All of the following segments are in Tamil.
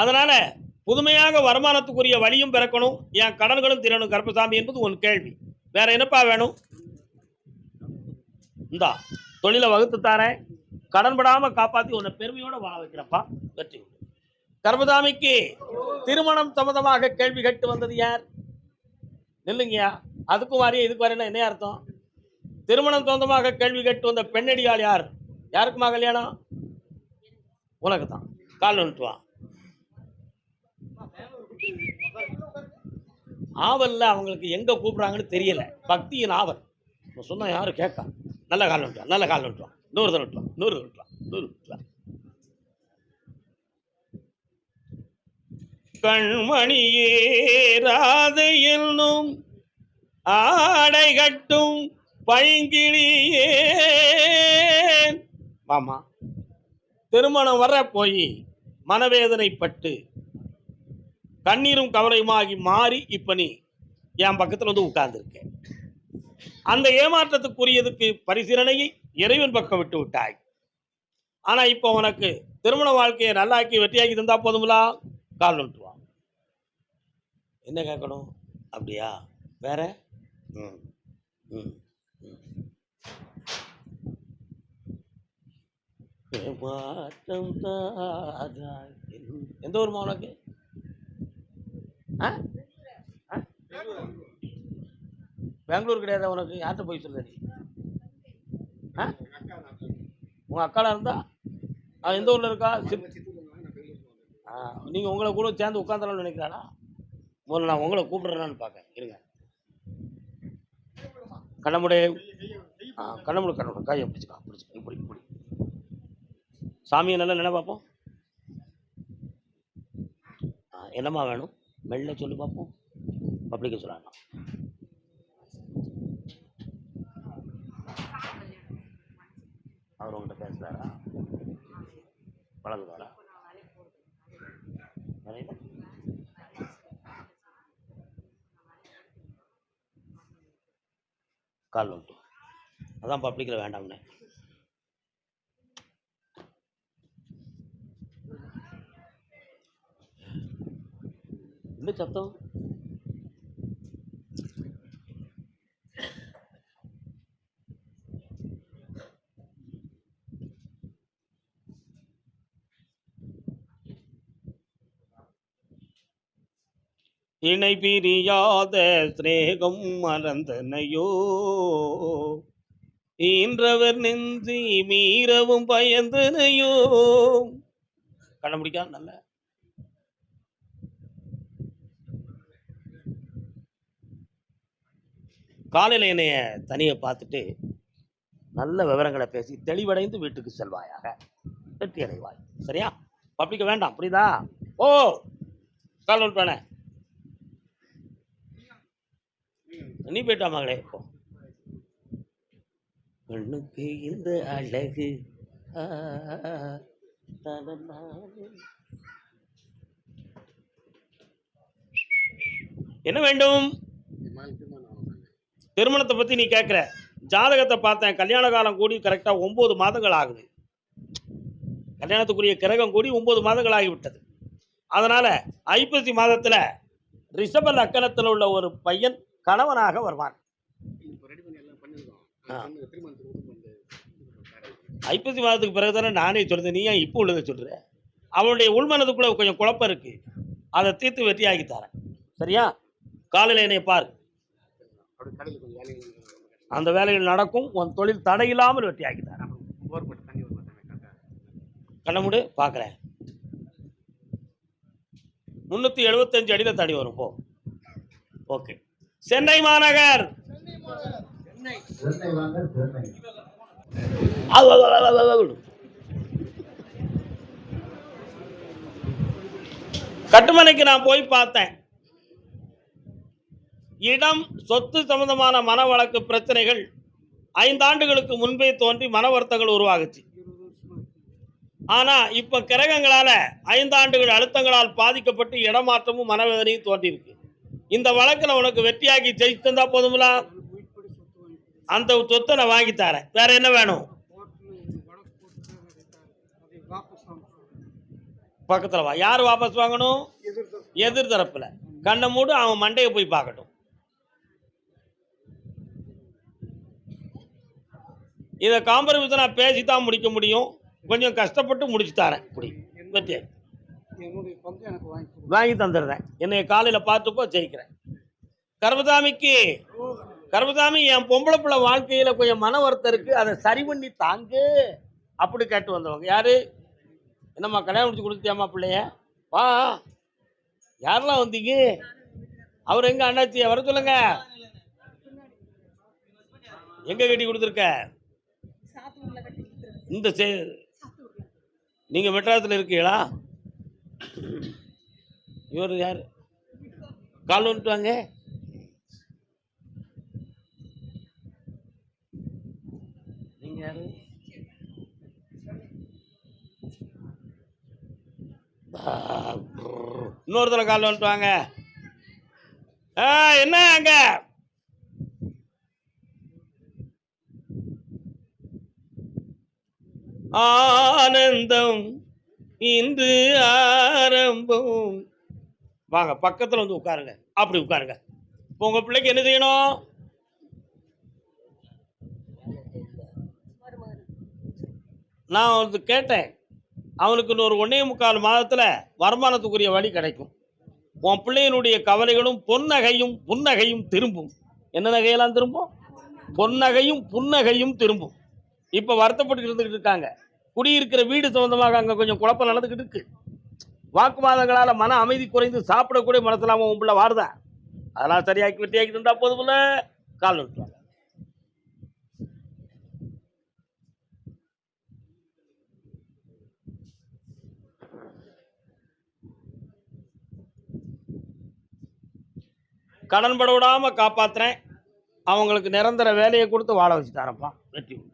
அதனால் புதுமையாக வருமானத்துக்குரிய வழியும் பிறக்கணும். என் கடன்களும் திரணும். கருப்பசாமி என்பது உன் கேள்வி. வேற என்னப்பா வேணும்? இந்தா தொழிலை வகுத்து தாரேன். கடன்படாம காப்பாத்தி உன்னை பெருமையோட வாழ வைக்கிறப்பா வெற்றி உண்டு. கருப்பசாமிக்கு திருமணம் சம்பந்தமாக கேள்வி கேட்டு வந்தது யார்? நில்லுங்கயா அதுக்கும் வாரியா இதுக்கு வரையில என்ன அர்த்தம்? திருமணம் சொந்தமாக கேள்வி கேட்டு வந்த பெண்ணடியால் யார்? யாருக்குமா கல்யாணம்? உனக்கு தான் கால் வந்துட்டு வா ஆவல்ல அவங்களுக்கு எங்கே கூப்பிட்றாங்கன்னு தெரியலை. பக்தியின் ஆவல். நம்ம சொன்னால் யாரும் கேட்கா? நல்ல கால் விட்டுறான் நல்ல கால் விட்டுறான் நூறு தான் விட்டுறான் நூறு விட்டுறான் நூறு விட்டு கண்மணியே ராதை என்னும் ஆடை கட்டும் பைங்கிளியே ஆமா திருமணம் வர போய் மனவேதனைப்பட்டு கண்ணீரும் கவலையுமாகி மாறி இப்போ நீ என் பக்கத்தில் வந்து உட்கார்ந்துருக்க. அந்த ஏமாற்றத்துக்குரியதுக்கு பரிசீலனையை இறைவன் பக்கம் விட்டு விட்டாய். ஆனால் இப்போ உனக்கு திருமண வாழ்க்கையை நல்லாக்கி வெற்றியாக்கி தந்தா போதுங்களா கால் நட்டுவான் என்ன கேட்கணும்? அப்படியா? வேற? ம். ம். ம். எந்த ஒரு உனக்கு? ஆ? ஆ? பெங்களூர் கிடையாதா உனக்கு? யார்கிட்ட போய் சொல்ற நீ? ஆ? உங்க அக்காலாம் இருந்தா? அவன் எந்த ஊர்ல இருக்கா? ஆ, நீங்க உங்களை கூட சேர்ந்து உட்காந்துலாம்னு நினைக்கிறானா? முதல்ல நான் உங்களை கூப்பிடுறேன்னு பார்க்க இருங்க. கண்ணமுடி ஆ கண்ணமுடி கண்ணமுடி கையை பிடிச்சிக்கா பிடிச்சிக்கா. இப்படி இப்படி. சாமியை நல்லா நினை பார்ப்போம். ஆ, என்னம்மா வேணும்? மெல்ல சொல்லி பார்ப்போம். பப்ளிக்க சொல்லாங்க அவர் உங்கள்கிட்ட பேசுகிறாரா பழகுதாரா வரையில? கால் வந்துட்டு. அதான் பப்ளிக்கில் வேண்டாம்னே. என்ன சத்தம் இணை பிரியாத சிநேகம் மறந்தனையோ? ஈன்றவர் நெஞ்சி மீறவும் பயந்தனையோ? கண்ண நல்ல காலையில் என்னைய தனியை பார்த்துட்டு நல்ல விவரங்களை பேசி தெளிவடைந்து வீட்டுக்கு செல்வாயாக. வெற்றி அடைவாய். சரியா? பப்ளிக்க வேண்டாம். புரியுதா? ஓ! கால் நோட் பண்ண. நீ போயிட்டா மகளே. இப்போ பெண்ணுக்கு இந்த அழகு. என்ன வேண்டும்? திருமணத்தை பத்தி நீ கேட்குற ஜாதகத்தை பார்த்தேன் கல்யாண காலம் கூடி கரெக்டாக ஒன்பது மாதங்கள் ஆகுது. கல்யாணத்துக்குரிய கிரகம் கூடி ஒன்பது மாதங்கள் ஆகிவிட்டது. அதனால ஐப்பசி மாதத்துல ரிஷப லக்கணத்தில் உள்ள ஒரு பையன் கணவனாக வருவான். ஐப்பசி மாதத்துக்கு பிறகு தானே நானே சொல்றேன் நீ ஏன் இப்போ உள்ளதை சொல்ற? அவனுடைய உள்மனதுக்குள்ள கொஞ்சம் குழப்பம் இருக்கு. அதை தீர்த்து வெற்றியாக்கி தரேன். சரியா? காலையில் என்னை பார். அந்த வேலைகள் நடக்கும். உன் தொழில் தடையில்லாமல் வெற்றியாக்கி தரேன் கண்ணமுடு பார்க்குறேன் முந்நூற்றி எழுபத்தஞ்சு அடியில் தடி வரும். போ. ஓகே. சென்னை மாநகர். கட்டுமனைக்கு நான் போய் பார்த்தேன். இடம் சொத்து சம்பந்தமான மன வழக்கு பிரச்சனைகள் ஐந்தாண்டுகளுக்கு முன்பே தோன்றி மன வருத்தங்கள் உருவாகுச்சு. ஆனால் இப்போ கிரகங்களால் ஐந்தாண்டுகள் அழுத்தங்களால் பாதிக்கப்பட்டு இடமாற்றமும் மனவேதனையும் தோன்றியிருக்கு. இந்த வழக்கில் உனக்கு வெற்றியாக்கி ஜெயித்து தந்தா போதுங்களா அந்த சொத்தை நான் வாங்கி தரேன். வேற என்ன வேணும்? பக்கத்தில் வா. யார் வாபஸ் வாங்கணும்? எதிர்தரப்பில். கண்ணை மூடு அவன் மண்டையை போய் பார்க்கட்டும். இதை காம்பரமிஸ் நான் பேசி தான் முடிக்க முடியும். கொஞ்சம் கஷ்டப்பட்டு முடிச்சு தரேன். இப்படி. பற்றி என்னுடைய பங்கு எனக்கு வாங்கி தந்துடுறேன். என்னை காலையில் பார்த்துப்போ ஜெயிக்கிறேன். கர்மதாமிக்கு கர்மதாமி என் பொம்பளை பிள்ளை வாழ்க்கையில கொஞ்சம் மன வருத்தம் அதை சரி பண்ணி தாங்கு. அப்படி கேட்டு வந்தவங்க யாரு? என்னம்மா கல்யாணம் முடிச்சு கொடுத்தியாம்மா பிள்ளைய? வா. யாரெல்லாம் வந்தீங்க? அவர் எங்க அண்ணாச்சி வர சொல்லுங்க. எங்க கட்டி கொடுத்துருக்க? இந்த சே நீங்கள் மெட்ராஸில் இருக்கீங்களா? இவர் யார்? கால் வந்துட்டு வாங்க. யார் யாரு? இன்னொருத்தர கால் வந்துட்டு வாங்க. ஆ, என்ன அங்கே? ஆனந்தம் இன்று ஆரம்பம். வாங்க பக்கத்தில் வந்து உட்காருங்க. அப்படி உட்காருங்க. இப்போ உங்கள் பிள்ளைக்கு என்ன செய்யணும்? நான் வந்து கேட்டேன். அவனுக்கு இன்னொரு ஒன்றே முக்கால் மாதத்தில் வருமானத்துக்குரிய வழி கிடைக்கும். உன் பிள்ளையினுடைய கவலைகளும் பொன்னகையும் புன்னகையும் திரும்பும். என்ன நகையெல்லாம் திரும்பும்? பொன்னகையும் புன்னகையும் திரும்பும். இப்போ வருத்தப்பட்டு இருந்துக்கிட்டு இருக்காங்க. குடியிருக்கிற வீடு சம்பந்தமாக அங்கே கொஞ்சம் குழப்பம் நடந்துக்கிட்டு இருக்கு. வாக்குவாதங்களால் மன அமைதி குறைந்து சாப்பிடக்கூடிய மனசில் அவன் உள்ள வாருதா? அதெல்லாம் சரியாக்கி வெட்டியாக்கி தந்தா போதுமில்ல கால் நிறுத்துவாங்க கடன் பட காப்பாற்றுறேன் அவங்களுக்கு நிரந்தர வேலையை கொடுத்து வாழ வச்சு தரப்பா வெற்றி உண்டு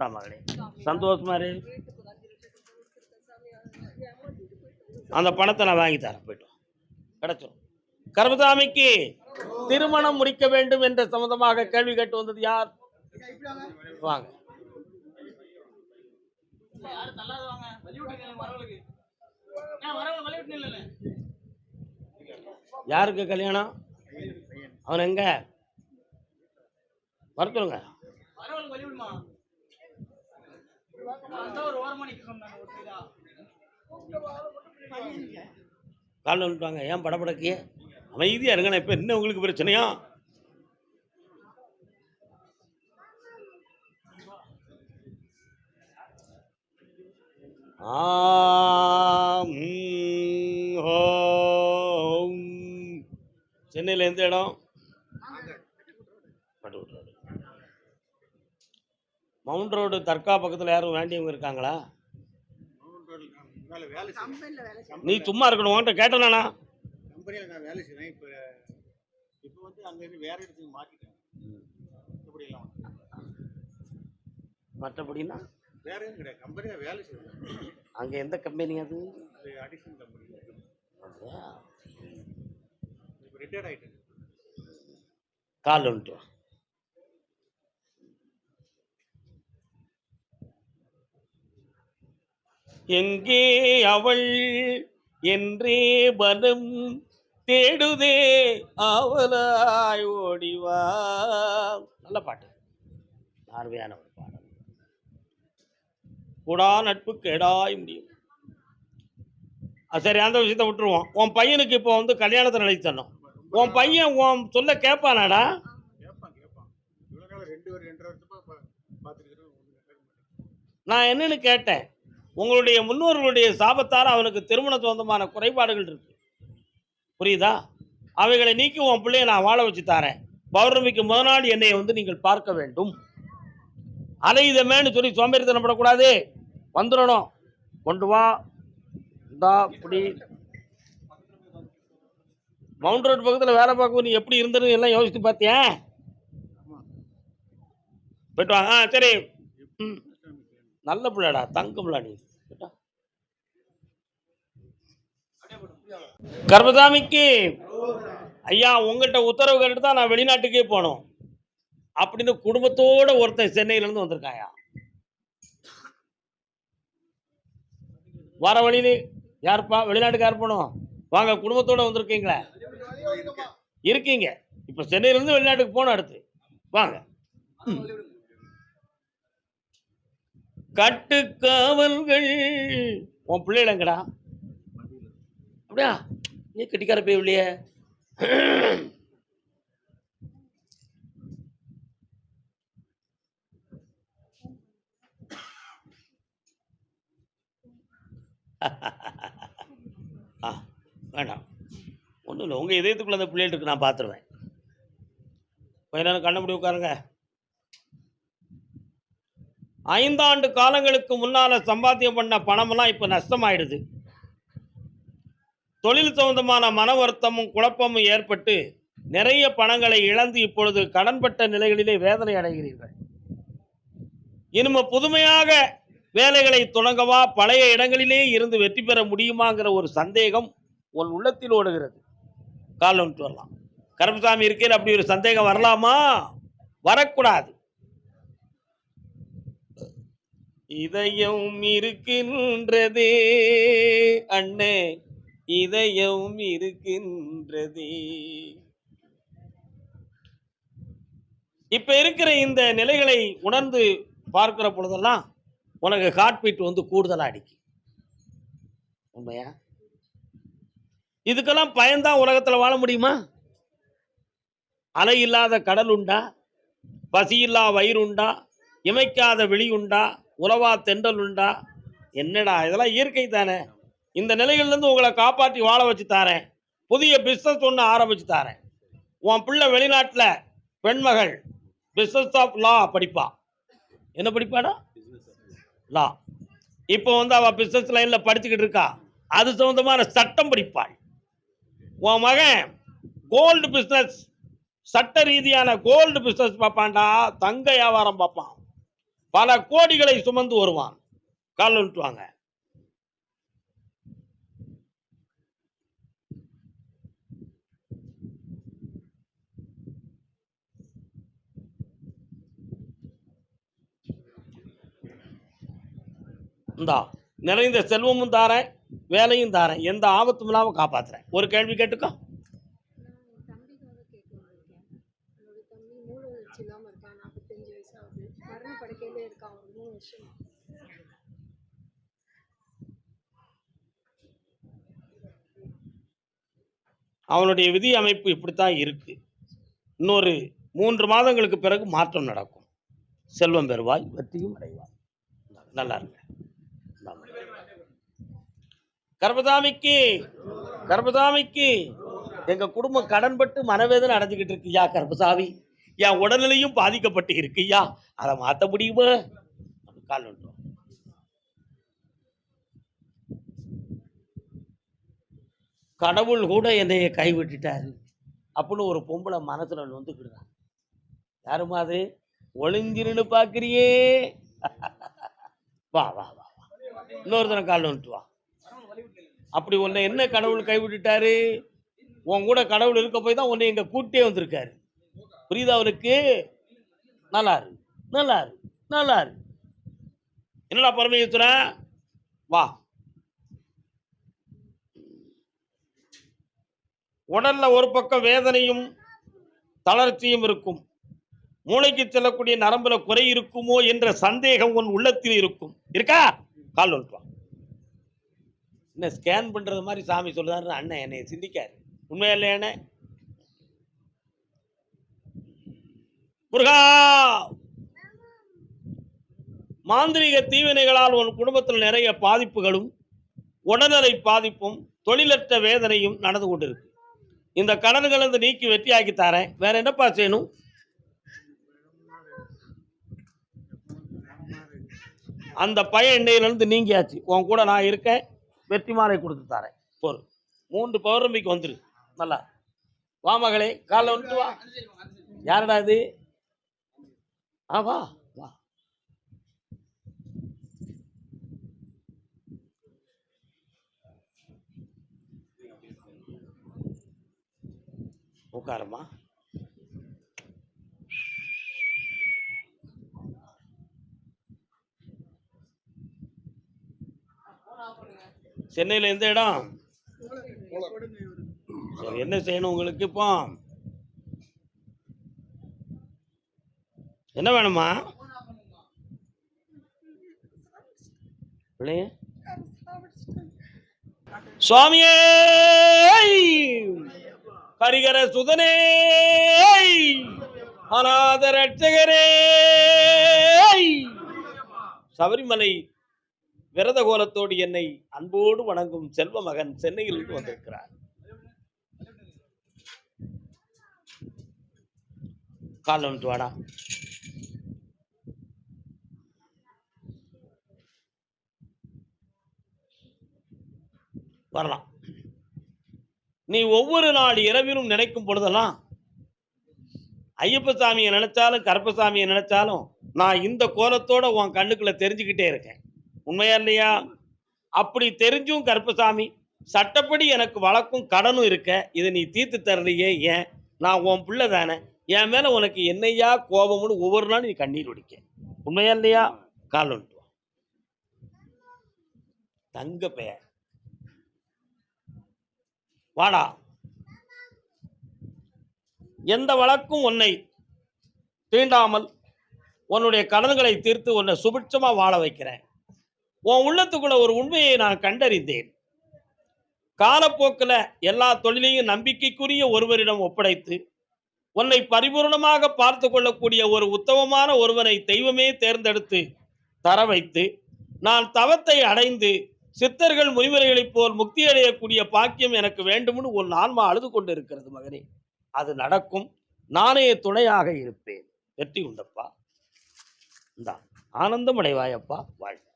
இந்தா மகளே சந்தோஷமா இரு அந்த பணத்தை நான் வாங்கி தரேன் போயிட்டு வா. கிடைச்சிரும். கர்மசாமிக்கு திருமணம் முடிக்க வேண்டும் என்ற சம்பந்தமாக கேள்வி கேட்டு வந்தது யார்? வாங்க. யாருக்கு கல்யாணம்? அவன் எங்க? வர காலில் விட்டுவாங்க ஏன் படப்படக்கிய அமைதியாக இருங்க நான் என்ன உங்களுக்கு பிரச்சனையா? ஹோம். சென்னையில் எந்த இடம் பட்டுக்கோட்டை ரோடு. மவுண்ட் ரோடு தர்கா பக்கத்தில் யாரும் வேண்டியவங்க இருக்காங்களா? வேலை வேலை செய்யறேன் நீ சும்மா இருக்கணும். உன்கிட்ட கேட்டேனா கம்பெனியில் நான் வேலை செய்றேன் இப்போ இப்போ வந்து அங்கேருந்து வேற இடத்துக்கு மாற்றிட்டேன் இப்படி எல்லாம் மற்றபடினா வேற எதுவும் கிடையாது. கம்பெனியில் வேலை செய்யறேன். அங்கே எந்த கம்பெனி அது? அது அடிஷன் கம்பெனி. இப்போ ரிட்டையர்ட் ஆகிட்டேன் கால் வந்துட்டு. எங்கே அவள்? என்றே பலம் தேடுதே அவளாய் ஓடிவா. நல்ல பாட்டு. அருமையான ஒரு பாடல். கூடா நட்பு கேடாய் முடியும். சரி அந்த விஷயத்தை விட்டுருவோம். உன் பையனுக்கு இப்போ வந்து கல்யாணத்தை நடத்தி தரணும் உன் பையன் உன் சொல்ல கேட்பானாடா? நான் என்னன்னு கேட்டேன். உங்களுடைய முன்னோர்களுடைய சாபத்தால் அவனுக்கு திருமண சொந்தமான குறைபாடுகள் இருக்கு. புரியுதா? அவைகளை நீக்கி உன் பிள்ளைய நான் வாழ வச்சு தரேன். பௌர்ணமிக்கு முத நாள் என்னை வந்து நீங்கள் பார்க்க வேண்டும். அலையுதமேன்னு சொல்லி சோம்பேறித்தனப்படக்கூடாது வந்துடணும். கொண்டு வா. இந்தா இப்படி மவுண்ட் ரோட் பக்கத்தில் வேலை பார்க்கும் நீ எப்படி இருந்ததுன்னு எல்லாம் யோசித்து பார்த்தியா? போயிட்டு வாங்க ஆ சரி. ம். நல்ல பிள்ளைடா தங்கம்ல நீ. கர்மதாமிக்கு ஐயா உங்கள்கிட்ட உத்தரவு கேட்டு தான் நான் வெளிநாட்டுக்கே போனோம். அப்படின்னு குடும்பத்தோட ஒருத்தன் சென்னையில இருந்து வந்திருக்காயா? வர வழியில் யாருப்பா வெளிநாட்டுக்கார் போகணும் வாங்க குடும்பத்தோட வந்திருக்கீங்களா? இருக்கீங்க. இப்போ சென்னையிலேருந்து வெளிநாட்டுக்கு போன அடுத்து. வாங்க. கட்டுக்காவல்கள் உன் பிள்ளைகள் அப்படியா? நீ கட்டிக்கார போய் இல்லையே ஆ வேண்டாம். ஒன்றும் இல்லை உங்கள் இதயத்துக்குள்ளே அந்த பிள்ளைகளுக்கு நான் பார்த்துருவேன் கொஞ்ச நேரம் கண்ண முடி உட்காருங்க. ஐந்தாண்டு காலங்களுக்கு முன்னால் சம்பாத்தியம் பண்ண பணமெல்லாம் இப்போ நஷ்டமாயிடுது. தொழில் சம்பந்தமான மன வருத்தமும் குழப்பமும் ஏற்பட்டு நிறைய பணங்களை இழந்து இப்பொழுது கடன்பட்ட நிலைகளிலே வேதனை அடைகிறீர்கள். இனிமே புதுமையாக வேலைகளை தொடங்கவா பழைய இடங்களிலே இருந்து வெற்றி பெற முடியுமாங்கிற ஒரு சந்தேகம் உன் உள்ளத்தில் ஓடுகிறது. கால் வந்துட்டு வரலாம். கருப்பசாமி இருக்கையில் அப்படி ஒரு சந்தேகம் வரலாமா? வரக்கூடாது. இதயம் இருக்கின்றதே அண்ணே. இதயம் இருக்கின்றதே. இப்ப இருக்கிற இந்த நிலைகளை உணர்ந்து பார்க்கிற பொழுதெல்லாம் உனக்கு ஹார்ட்பீட் வந்து கூடுதலா அடிக்கும். உண்மையா? இதுக்கெல்லாம் பயந்தான் உலகத்துல வாழ முடியுமா? அலை இல்லாத கடல் உண்டா? பசியில்லா வயிறு உண்டா? இமைக்காத வெளி உண்டா? உலவா தெண்டல் உண்டா? என்னடா இதெல்லாம் இயற்கை தானே. இந்த நிலையிலேருந்து உங்களை காப்பாற்றி வாழ வச்சு தாரேன். புதிய பிஸ்னஸ் ஒன்று ஆரம்பிச்சு தாரேன். உன் பிள்ளை வெளிநாட்டில் பெண்மகள் பிஸ்னஸ் ஆஃப் லா படிப்பா. என்ன படிப்பாடா? லா இப்போ வந்து அவள் பிஸ்னஸ் லைனில் படிச்சுக்கிட்டு இருக்கா. அது சம்மந்தமான சட்டம் படிப்பாள். உன் மகன் கோல்டு பிஸ்னஸ் சட்ட ரீதியான கோல்டு பிஸ்னஸ் பார்ப்பான்டா தங்க வியாபாரம் பார்ப்பான். பல கோடிகளை சுமந்து வருவான். கால் விட்டுவாங்க இந்தா நிறைந்த செல்வமும் தாரேன் வேலையும் தாரேன். எந்த ஆபத்தும் இல்லாமல் காப்பாற்றுறேன் ஒரு கேள்வி கேட்டுக்கோ. அவனுடைய விதி அமைப்பு இப்படித்தான் இருக்கு. இன்னொரு மூன்று மாதங்களுக்கு பிறகு மாற்றம் நடக்கும். செல்வம் பெறுவாய் வெற்றியும் அடைவாய். நல்லா இருங்க. கர்பதாமிக்கு கர்பதாமிக்கு எங்க குடும்பம் கடன்பட்டு மனவேதனை அடைஞ்சுக்கிட்டு இருக்குயா கர்பசாமி என் உடல்நிலையும் பாதிக்கப்பட்டு இருக்குயா அதை மாற்ற முடியுமா? கால் வந்துட்டோம் கடவுள் கூட என்னைய கைவிட்டுட்டாரு. அப்படின்னு ஒரு பொம்பளை மனசுல வந்துக்கிடுறான் யாருமா அது? ஒளிஞ்சிருன்னு பார்க்குறியே. வா வா வா வா. இன்னொருத்தனை கால் வந்துட்டு வா அப்படி உன்னை என்ன கடவுள் கைவிட்டுட்டாரு? உன் கூட கடவுள் இருக்க போய் தான் உன்னை எங்க கூட்டே வந்திருக்காரு. புரியுதா அவருக்கு நல்லாரு நல்லாரு நல்லாரு என்னடா பரமேஸ்வரன் வா. உடல்ல ஒரு பக்கம் வேதனையும் தளர்ச்சியும் இருக்கும். மூளைக்கு செல்லக்கூடிய நரம்புல குறை இருக்குமோ என்ற சந்தேகம் உன் உள்ளத்தில் இருக்கும். இருக்கா? கால் ஒன்றான் என்ன ஸ்கேன் பண்ணுறது மாதிரி சாமி சொல்றாரு அண்ணன் என்னை சிந்திக்காரு. உண்மையா இல்லையானே முருகா! மாந்திரீக தீவினைகளால் உன் குடும்பத்தில் நிறைய பாதிப்புகளும் உடல்நலை பாதிப்பும் தொழிலற்ற வேதனையும் நடந்து கொண்டிருக்கு. இந்த கடன்களை இருந்து நீக்கி வெற்றியாக்கி தரேன். வேற என்னப்பா செய்யணும்? அந்த பையன் இன்னையிலிருந்து நீங்கியாச்சு. உன் கூட நான் இருக்கேன். வெற்றி மாலை கொடுத்து தரேன். போர் மூன்று பௌர்ணமிக்கு வந்துரு. நல்லா. வா மகளே காலைல வந்துட்டு வா. யாரடா இது? ஆ வா. வா. உட்காரம்மா. சென்னையில் எந்த இடம்? சரி என்ன செய்யணும் உங்களுக்கு இப்போ? என்ன வேணுமா? பிள்ளைய? சுவாமியே! ஹரிகர சுதனே! அநாத ரட்சகரே! சபரிமலை விரத கோலத்தோடு என்னை அன்போடு வணங்கும் செல்வ மகன் சென்னையிலிருந்து வந்திருக்கிறார். கால் வந்துட்டு வாடா. வரலாம். நீ ஒவ்வொரு நாள் இரவிலும் நினைக்கும் பொழுதெல்லாம் ஐயப்ப சாமியை நினைச்சாலும் கருப்பசாமியை நினைச்சாலும் நான் இந்த கோலத்தோட உன் கண்ணுக்குள்ள தெரிஞ்சுக்கிட்டே இருக்கேன். உண்மையா இல்லையா? அப்படி தெரிஞ்சும் கருப்பசாமி சட்டப்படி எனக்கு வழக்கும் கடனும் இருக்க இதை நீ தீர்த்து தரலையே ஏன்? நான் உன் பிள்ளை தானே. என் மேலே உனக்கு என்னையா கோபம்னு ஒவ்வொரு நாளும் நீ கண்ணீர் வடிக்க. உண்மையா இல்லையா? கால் தங்க பெயர். வாடா. எந்த வழக்கும் உன்னை தீண்டாமல் உன்னுடைய கடன்களை தீர்த்து உன்னை சுபிட்சமாக வாழ வைக்கிறேன். உன் உள்ளத்துக்குள்ள ஒரு உண்மையை நான் கண்டறிந்தேன். காலப்போக்கில் எல்லா தொழிலையும் நம்பிக்கைக்குரிய ஒருவரிடம் ஒப்படைத்து உன்னை பரிபூர்ணமாக பார்த்து கொள்ளக்கூடிய ஒரு உத்தமமான ஒருவனை தெய்வமே தேர்ந்தெடுத்து தர வைத்து நான் தவத்தை அடைந்து சித்தர்கள் முனிவர்களைப் போல் முக்தி அடையக்கூடிய பாக்கியம் எனக்கு வேண்டும்னு ஒரு ஆன்மா அழுது கொண்டு இருக்கிறது மகனே. அது நடக்கும். நானே துணையாக இருப்பேன். வெற்றி உண்டப்பா. இந்தா ஆனந்தம் அடைவாயப்பா வாழ்க்கை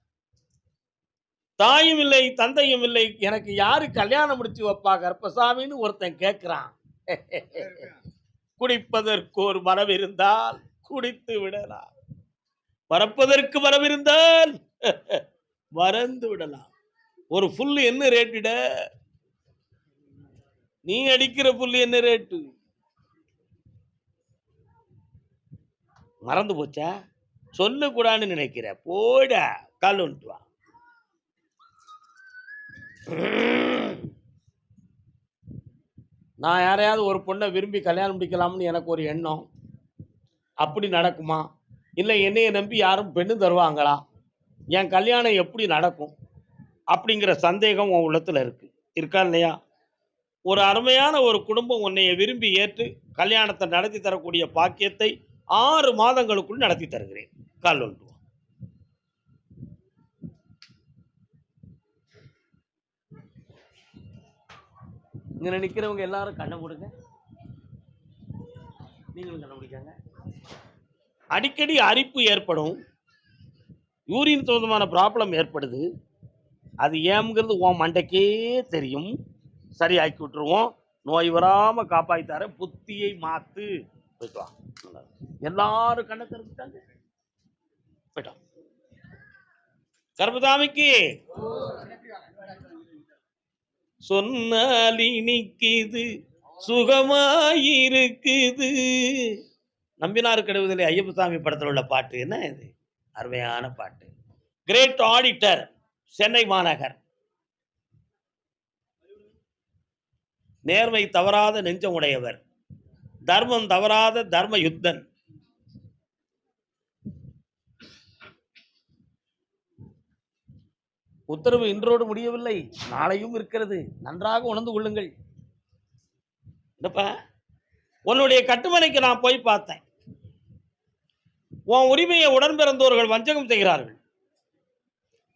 தாயும் இல்லை தந்தையும் இல்லை. எனக்கு யாரு கல்யாணம் முடிச்சு வைப்பா? கர்ப்பசாமின்னு ஒருத்தன் கேட்கிறான் குடிப்பதற்கு ஒரு மரம் குடித்து விடலாம். பறப்பதற்கு மரம் இருந்தால் மறந்து விடலாம். ஒரு புல்லு என்ன ரேட்டுட நீ அடிக்கிற புல்லு என்ன ரேட்டு மறந்து போச்சா? சொல்லக்கூடாதுன்னு நினைக்கிற. போடா கால் வந்துட்டு வா. நான் யாரையாவது ஒரு பொண்ணை விரும்பி கல்யாணம் முடிக்கலாம்னு எனக்கு ஒரு எண்ணம். அப்படி நடக்குமா? இல்லை என்னையை நம்பி யாரும் பெண்ணு தருவாங்களா? என் கல்யாணம் எப்படி நடக்கும்? அப்படிங்கிற சந்தேகம் உன் உள்ளத்தில் இருக்குது இருக்கா இல்லையா? ஒரு அருமையான ஒரு குடும்பம் உன்னைய விரும்பி ஏற்று கல்யாணத்தை நடத்தி தரக்கூடிய பாக்கியத்தை ஆறு மாதங்களுக்குள் நடத்தி தருகிறேன். கால் ஒன்று வா. இங்கே நிக்கிறவங்க எல்லாரும் கண்ணை கொடுங்க நீங்களும் கண்ணை பிடிக்காங்க அடிக்கடி அரிப்பு ஏற்படும். யூரின் சம்பந்தமான ப்ராப்ளம் ஏற்படுது. அது ஏம்ங்கிறது உன் மண்டைக்கே தெரியும். சரியாக்கி விட்டுருவோம். நோய் வராமல் காப்பாற்றி தர புத்தியை மாற்று போயிட்டு எல்லாரும் கண்ணை திறந்துட்டாங்க. போயிட்டோம் கர்பதாமிக்கு சொன்னால் இனிக்குது சுகமாயிருக்குது. நம்பினார் கெடுவதில்லை ஐயப்பசாமி படத்தில் உள்ள பாட்டு. என்ன இது? அருமையான பாட்டு. கிரேட் ஆடிட்டர் சென்னை மாநகர். நேர்மை தவறாத நெஞ்சம் உடையவர். தர்மம் தவறாத தர்ம யுத்தன். உத்தரவு இன்றோடு முடியவில்லை. நாளையும் இருக்கிறது. நன்றாக உணர்ந்து கொள்ளுங்கள். என்னப்பா? உன்னுடைய கட்டுமனைக்கு நான் போய் பார்த்தேன். உன் உரிமையை உடன்பிறந்தோர்கள் வஞ்சகம் செய்கிறார்கள்.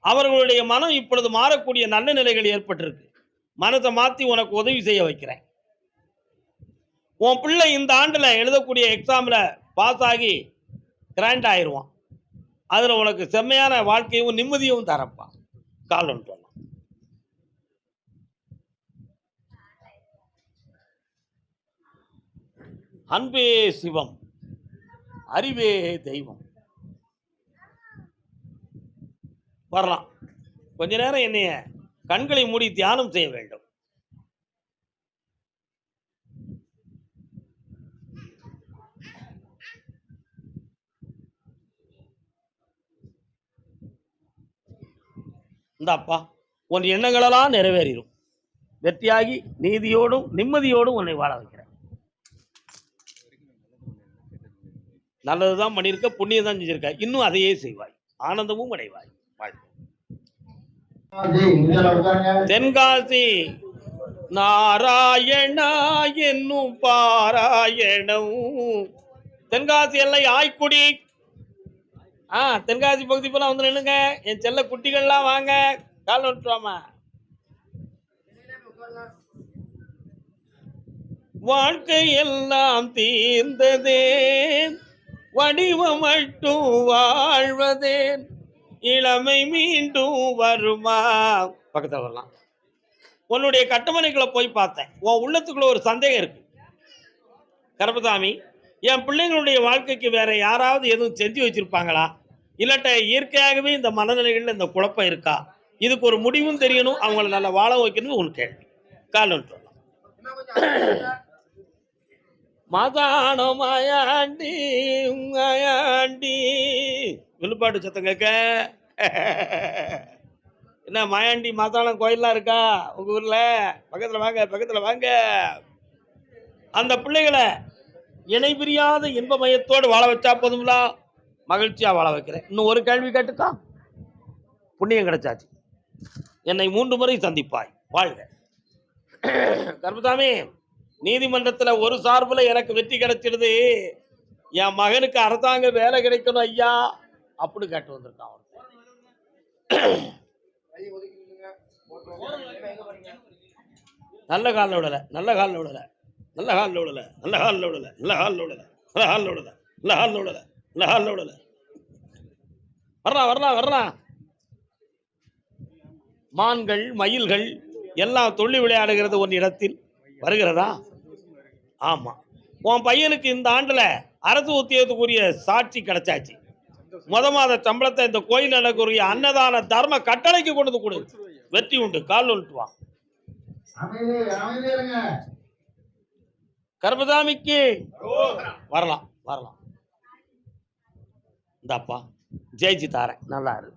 அவர்களுடைய மனம் இப்பொழுது மாறக்கூடிய நல்ல நிலைகள் ஏற்பட்டிருக்கு. மனத்தை மாற்றி உனக்கு உதவி செய்ய வைக்கிறேன். உன் பிள்ளை இந்த ஆண்டில் எழுதக்கூடிய எக்ஸாமில் பாஸ் ஆகி கிராண்ட் ஆயிடுவான் அதில் உனக்கு செம்மையான வாழ்க்கையும் நிம்மதியும் தரப்பான் கால் ஒன்று வரலாம் அன்பே சிவம் அறிவே தெய்வம். வரலாம். கொஞ்ச நேரம் என்னைய கண்களை மூடி தியானம் செய்ய வேண்டும். இந்தாப்பா உன் எண்ணங்களெல்லாம் நிறைவேறிடும் வெற்றியாகி நீதியோடும் நிம்மதியோடும் உன்னை வாழ வைக்கிறேன். நல்லதுதான் பண்ணியிருக்க புண்ணியம் தான் செஞ்சிருக்க. இன்னும் அதையே செய்வாய். ஆனந்தமும் அடைவாய். தென்காசி நாராயணா என்னும் பாராயணம். தென்காசி எல்லை ஆய்க்குடி ஆ தென்காசி பகுதி போல வந்து நின்னுங்க என் செல்ல குட்டிகள்லாம் வாங்க. கால் விட்டுருவாமா வாழ்க்கை எல்லாம் தீர்ந்ததே. வடிவம் மட்டும் வாழ்வதே. இளமை மீண்டும் வருமா? பக்கத்தில் வரலாம். உன்னுடைய கட்டுமனைக்குள்ளே போய் பார்த்தேன். உன் உள்ளத்துக்குள்ள ஒரு சந்தேகம் இருக்கு. கருப்பசாமி என் பிள்ளைங்களுடைய வாழ்க்கைக்கு வேற யாராவது எதுவும் செஞ்சு வச்சிருப்பாங்களா? இல்லாட்ட இயற்கையாகவே இந்த மனநிலைகளில் இந்த குழப்பம் இருக்கா? இதுக்கு ஒரு முடிவும் தெரியணும் அவங்கள நல்லா வாழ வைக்கணும் உன் கேள்வி. கால் ஒன்று மாதானோ மாயாண்டி மாயாண்டி விழுப்பாட்டு சத்தம் கேட்க. என்ன மாயாண்டி மாதாளம் கோயிலெலாம் இருக்கா? உங்கள் ஊரில்? பக்கத்தில் வாங்க பக்கத்தில் வாங்க. அந்த பிள்ளைகளை இணை பிரியாத இன்ப மையத்தோடு வாழ வச்சா போதும்லாம் மகிழ்ச்சியாக வாழ வைக்கிறேன். இன்னும் ஒரு கேள்வி கேட்டுக்கா? புண்ணியம் கிடைச்சாச்சு. என்னை மூன்று முறை சந்திப்பாய். வாழ்க. கர்மசாமி நீதிமன்றத்தில் ஒரு சார்பில் எனக்கு வெற்றி கிடைச்சிடுது. என் மகனுக்கு அரசாங்க வேலை கிடைக்கணும் ஐயா அப்படி கேட்டு வந்திருக்கான் அவன். நல்ல காலில் விடலை நல்ல காலில் விடலை நல்ல காலில் விடலை நல்ல காலில் விடலை நல்ல காலில் விடலை நல்ல காலில் விடலை நல்ல காலில் விடலை நல்ல காலில் விடலை. வரலாம் வரலாம் வரலாம் மான்கள் மயில்கள் எல்லாம் துள்ளி விளையாடுகிறது ஒரு இடத்தில். வருகிறதா? ஆமா. உன் பையனுக்கு இந்த ஆண்டுல அரசு உத்தியோகத்துக்குரிய சாட்சி கிடைச்சாச்சு. முத மாத சம்பளத்தை இந்த கோயில் நடக்கக்கூடிய அன்னதான தர்ம கட்டளைக்கு கொண்டு வந்து கொடு. வெற்றி உண்டு. கால் இருங்க. கர்மசாமிக்கு வரலாம் வரலாம். இந்தாப்பா. ஜெயிச்சு தாரேன் நல்லா இரு.